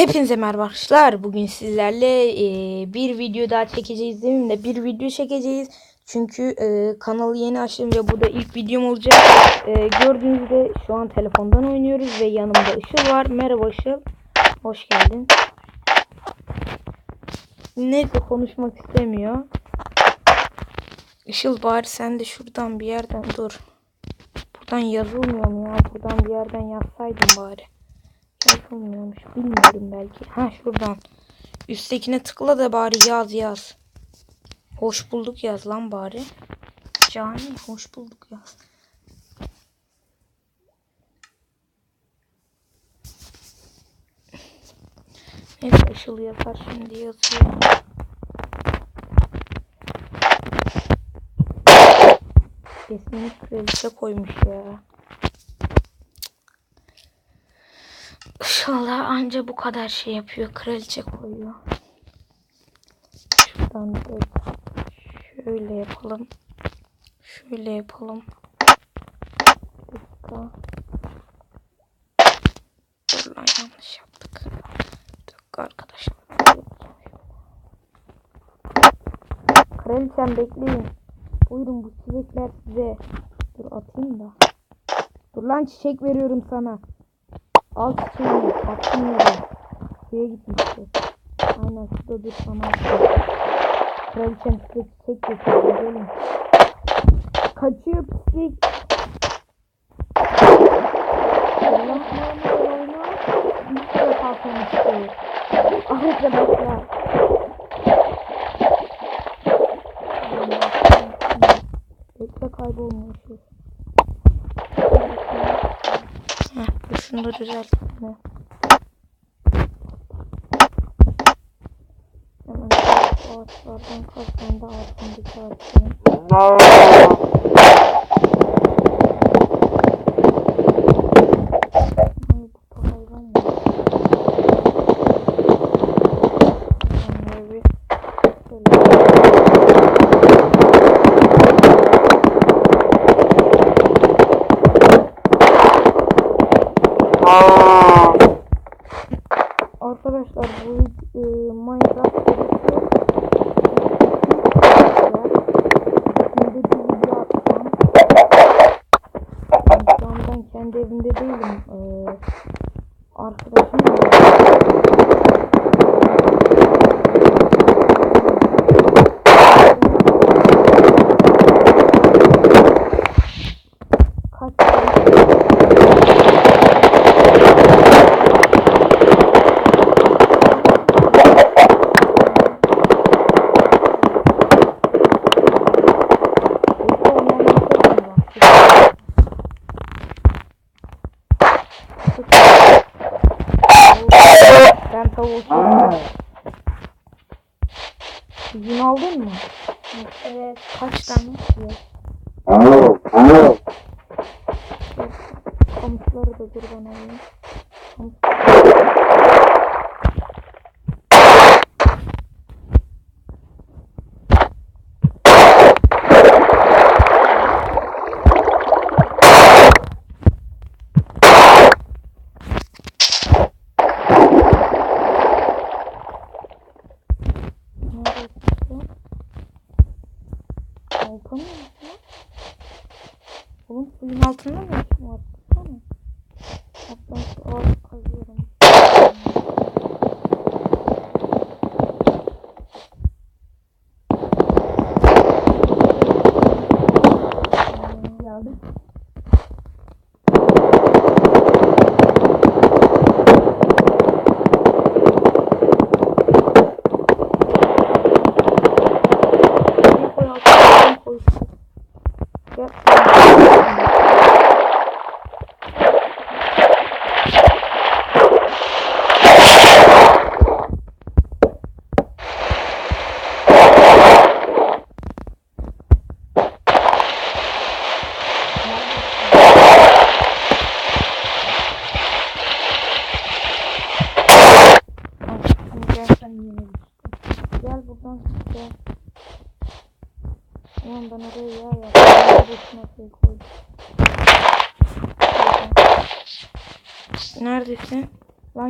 Hepinize merhaba arkadaşlar. Bugün sizlerle e, bir video daha çekeceğiz değil mi? De bir video çekeceğiz. Çünkü e, kanalı yeni açtım ve bu da ilk videom olacak. E, gördüğünüz gibi şu an telefondan oynuyoruz ve yanımda Işıl var. Merhaba Işıl. Hoş geldin. Neyse konuşmak istemiyor. Işıl bari sen de şuradan bir yerden dur. Buradan yazılmıyor mu ya? Buradan bir yerden yazsaydın bari. Yapılmıyormuş. Bilmiyorum belki. Ha şuradan. Üsttekine tıkla da bari yaz yaz. Hoş bulduk yaz lan bari. Cani hoş bulduk yaz. Neyse Işıl yazar şimdi yazıyor. Resmini kraliçe koymuş ya. İnşallah anca bu kadar şey yapıyor. Kraliçe koyuyor. Şuradan da şöyle yapalım. Şöyle yapalım. Dur lan yanlış yaptık. Bir dakika arkadaşlar. Kraliçem bekleyin. Buyurun bu çiçekler size. Dur atayım da. Dur lan çiçek veriyorum sana. Al çiçeğini. Attım yere. Suya gitmişti. Aynen suda dur sana attım. Kraliçem size çiçek getirdi. Gelin. Kaçıyor pislik. Arkadaşlar. Bekle kaybolmuşuz. Heh, şunu da düzeltme. Hemen şu ağaçlardan kaz ben de ağaçların. Ay bu da hayvan mı? Onları bir şöyle Arkadaşlar bu e, Minecraft serisi Şimdi bir video atacağım. Yani şu an ben kendi evimde değilim. E, arkadaşım var. Kaç Bekle ondan bir şey var. Ben tavuğu. İzin aldın mı? Evet. Kaç tane? Komutları da dur bana alayım. Komut-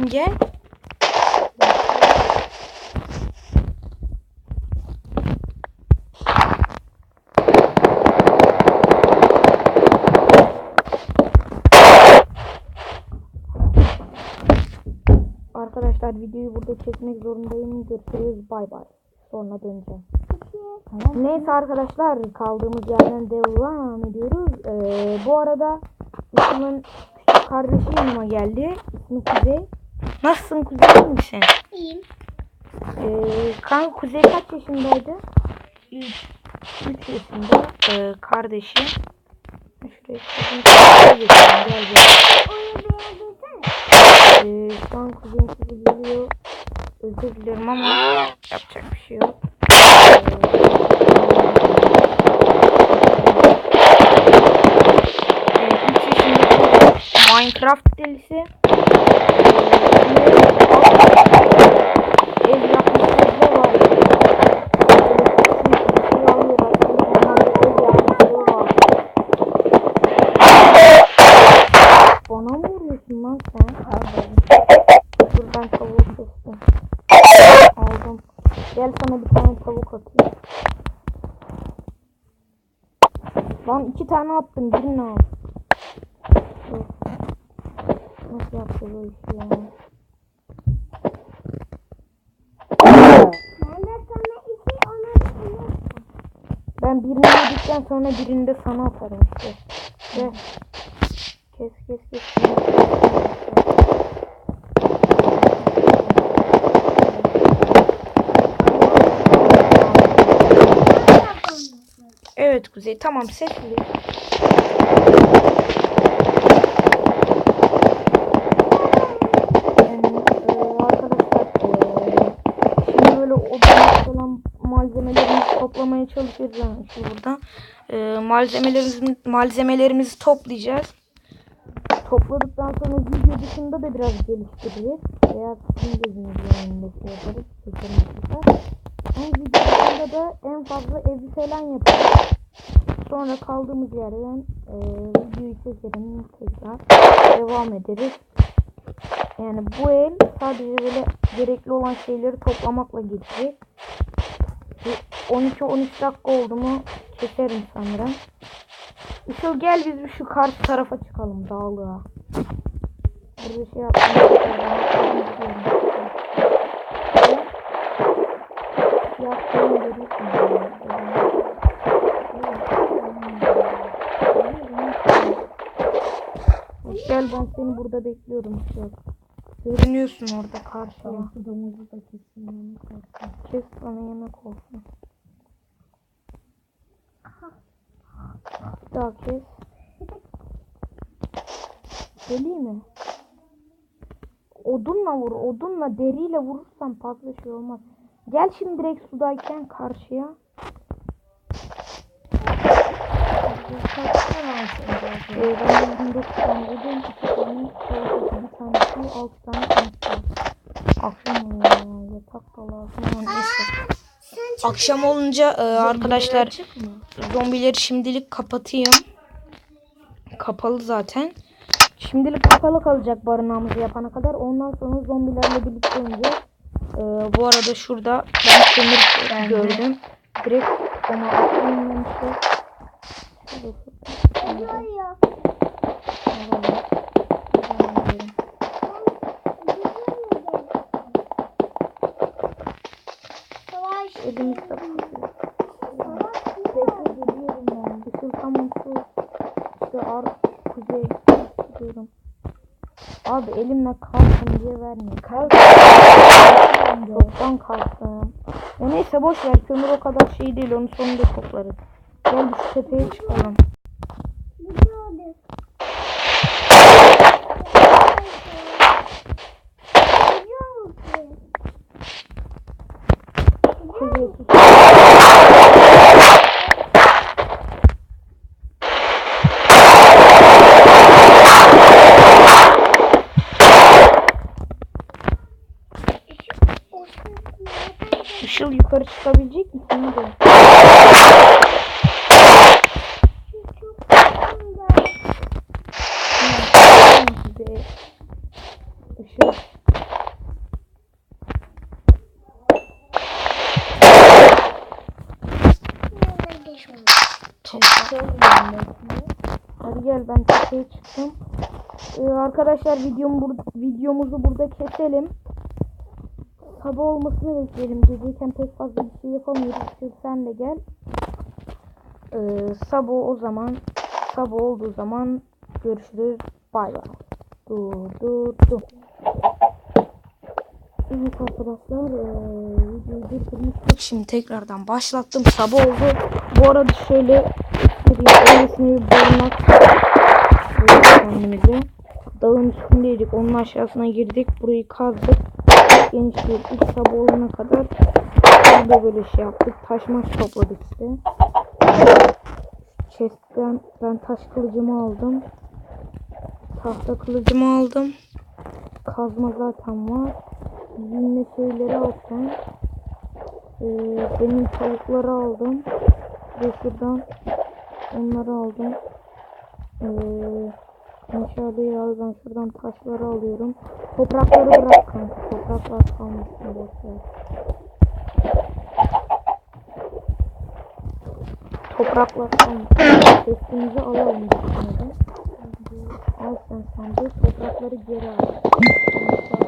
önce. Arkadaşlar videoyu burada çekmek zorundayım. Görüşürüz. Bay bay. Sonra döneceğim. Neyse arkadaşlar kaldığımız yerden devam ediyoruz. Ee, bu arada Usman'ın kardeşi yanıma geldi. İsmi Kuzey. Nasılsın Kuzey? iyi misin? İyiyim. Ee, kanka Kuzey kaç yaşındaydı? 3. 3 yaşında ee, kardeşi. Şuraya geçelim, gel gel. Ee, şu an Kuzey'in sesi geliyor. Özür dilerim ama yapacak bir şey yok. Ee, Minecraft delisi. フフフフ。Ben birini yedikten sonra birini de sana atarım işte. Ve kes kes kes. Evet Kuzey tamam sesli. Yani, e, arkadaşlar e, şimdi böyle odaya falan malzemelerimizi toplamaya çalışıyoruz yani şu burada. E, malzemelerimizi, malzemelerimizi toplayacağız. Topladıktan sonra video dışında da biraz geliştireceğiz. Veya sizin gözünüzün önünde şey yaparız. Ama video dışında da en fazla evi falan yaparız. Sonra kaldığımız yerden e, videoyu çekelim tekrar devam ederiz. Yani bu el sadece böyle gerekli olan şeyleri toplamakla geçecek. 12-13 dakika oldu mu keserim sanırım. Işıl gel biz bir şu karşı tarafa çıkalım dağlığa. Burada şey görüyorsun. Gel ben seni burada bekliyorum Işıl. Görünüyorsun orada karşıya. Şu domuzu da kesin yani. Kes bana yemek olsun. Bir daha kes. Deli mi? Odunla vur. Odunla deriyle vurursan fazla şey olmaz. Gel şimdi direkt sudayken karşıya. Ee, ben 29 tane odun, 2 tane tane su, 6 tane var. Akşam oluyor ya. Yatak da lazım ama neyse. Akşam olunca e, arkadaşlar zombileri şimdilik kapatayım. Kapalı zaten. Şimdilik kapalı kalacak barınağımızı yapana kadar. Ondan sonra zombilerle birlikte oynayacağız. E, bu arada şurada ben kömür gördüm. Direkt ona atlayayım ben işte. Şurada Oluyor ya. alalım. Devam edelim. Savaş. Elimizde tutuyor. Savaş. Bekle geliyorum ben. Işıl tamam şu işte ar kuzey gidiyorum. Abi elimle kalsın diye vermiyor. Kalsın. Çoktan kalsın. Ya neyse boş ver kömür o kadar şey değil onu sonunda toplarız. Gel şu tepeye çıkalım. Gidiyoruz. Gidiyor musun? Kuzey tut. O sırada Işıl yukarı çıkabilecek misin? Hadi. çok yakında. Kuzey. Işıl. Nerede geçiyor? Hadi gel ben tepeye çıktım. Ee, arkadaşlar videomu bur videomuzu burada keselim. sabah olmasını bekleyelim. Geceyken pek fazla bir şey yapamıyoruz. Çünkü sen de gel. Ee, sabah o zaman sabah olduğu zaman görüşürüz. Bay bay. Dur dur dur. Evet arkadaşlar videoyu durdurmuştuk. Şimdi tekrardan başlattım. Sabah oldu. Bu arada şöyle göstereyim. Öylesine bir barınak kendimize. Dağın üstündeydik. Onun aşağısına girdik. Burayı kazdık. Geniş bir ilk sabah olana kadar burada böyle şey yaptık. Taş maş topladık işte. Chest'ten ben taş kılıcımı aldım. Tahta kılıcımı aldım. Kazma zaten var. Yine şeyleri al sen. Ee, benim tavukları aldım. Ve şuradan onları aldım. Ee, meşaleyi al ben şuradan taşları alıyorum. Toprakları bırak kanka. Topraklar kalmasın boşver. Topraklar kalmasın. Sesimizi alalım tane de. Al sen sandığı toprakları geri al.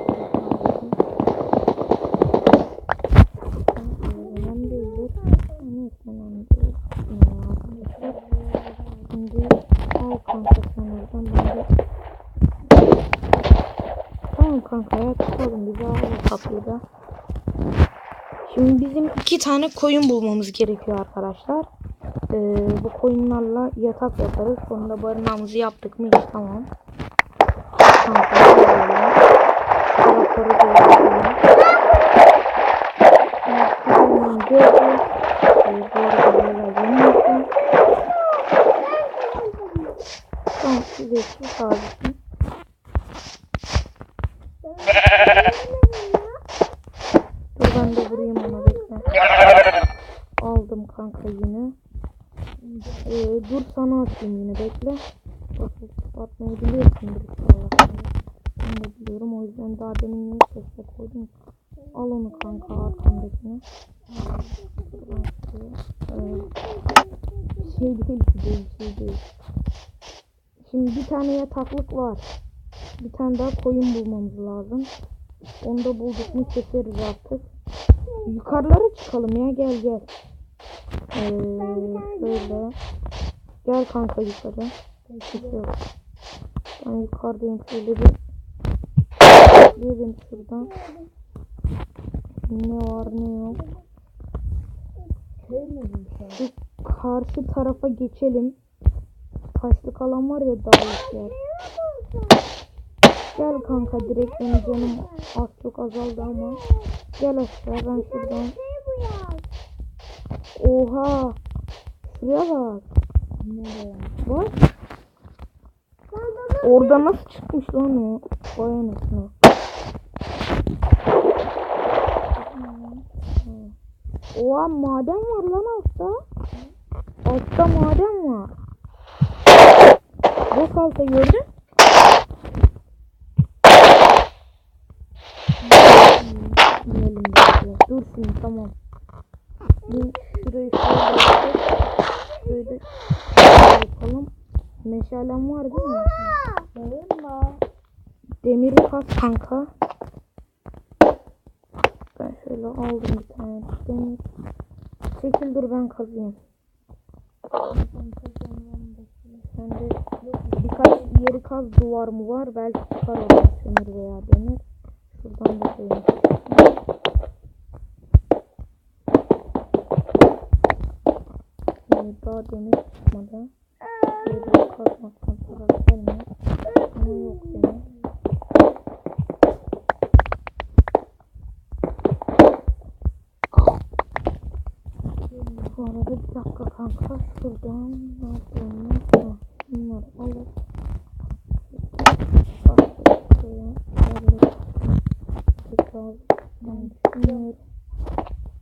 Şimdi bizim iki tane koyun bulmamız gerekiyor arkadaşlar. Ee, bu koyunlarla yatak yaparız. Sonra barınağımızı yaptık mı tamam. Böyle. Tarafları böyle. Koyunun gördüm. Ee, bu arada böyle yemek. Tamam size şu sabitin. Dur ben de vurayım ona bekle. Aldım kanka yine. Ee, dur sana atayım yine bekle. Atmayı biliyorsundur inşallah. Ben de biliyorum o yüzden daha demin niye sesle koydum. Al onu kanka şuraya. Ee, şey değil ki değil şey değil. Şimdi bir tane yataklık var. Bir tane daha koyun bulmamız lazım. Onu da bulduk mu keseriz artık. Yukarılara çıkalım ya gel gel. Ee, şöyle. Gel kanka yukarı. Çıkıyor. Ben yukarıdayım şöyle bir. Gidelim şuradan. Ne var ne yok. Şu karşı tarafa geçelim. Taşlık alan var ya dağlık yer. Gel kanka direkt benim canım az çok azaldı ama. Gel aşağı ben şuradan. Oha. Şuraya bak. Bak. Orada nasıl çıkmış lan o? Vay anasını. Oha maden var lan altta. Altta maden var. Bok alta gördün? Dur şimdi tamam. Bir şurayı şöyle yapalım. Meşalem var değil mi? Bağırma. Demiri kas kanka. Ben şöyle aldım bir tane demir. Çekil dur ben kazıyım. Sen de birkaç yeri kaz duvar mı var? Belki çıkar oradan kömür veya demir. Şuradan da koyayım. Ee, daha demir çıkmadı. Şöyle kazmaktan sonra gelmiyor. Ama yok demir. Bu arada bir dakika kanka şuradan ne yapıyorum Bunları alıp Bak, şuraya böyle tekrar ben şunları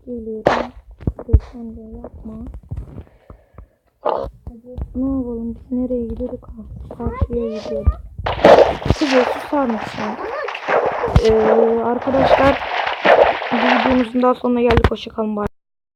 geliyorum. Burayı sen de yapma. Ne yapalım biz nereye gidiyorduk? Karşıya gidiyorduk. Kuzey susar mısın? Ee, arkadaşlar videomuzun daha sonuna geldik. Hoşçakalın. Bye.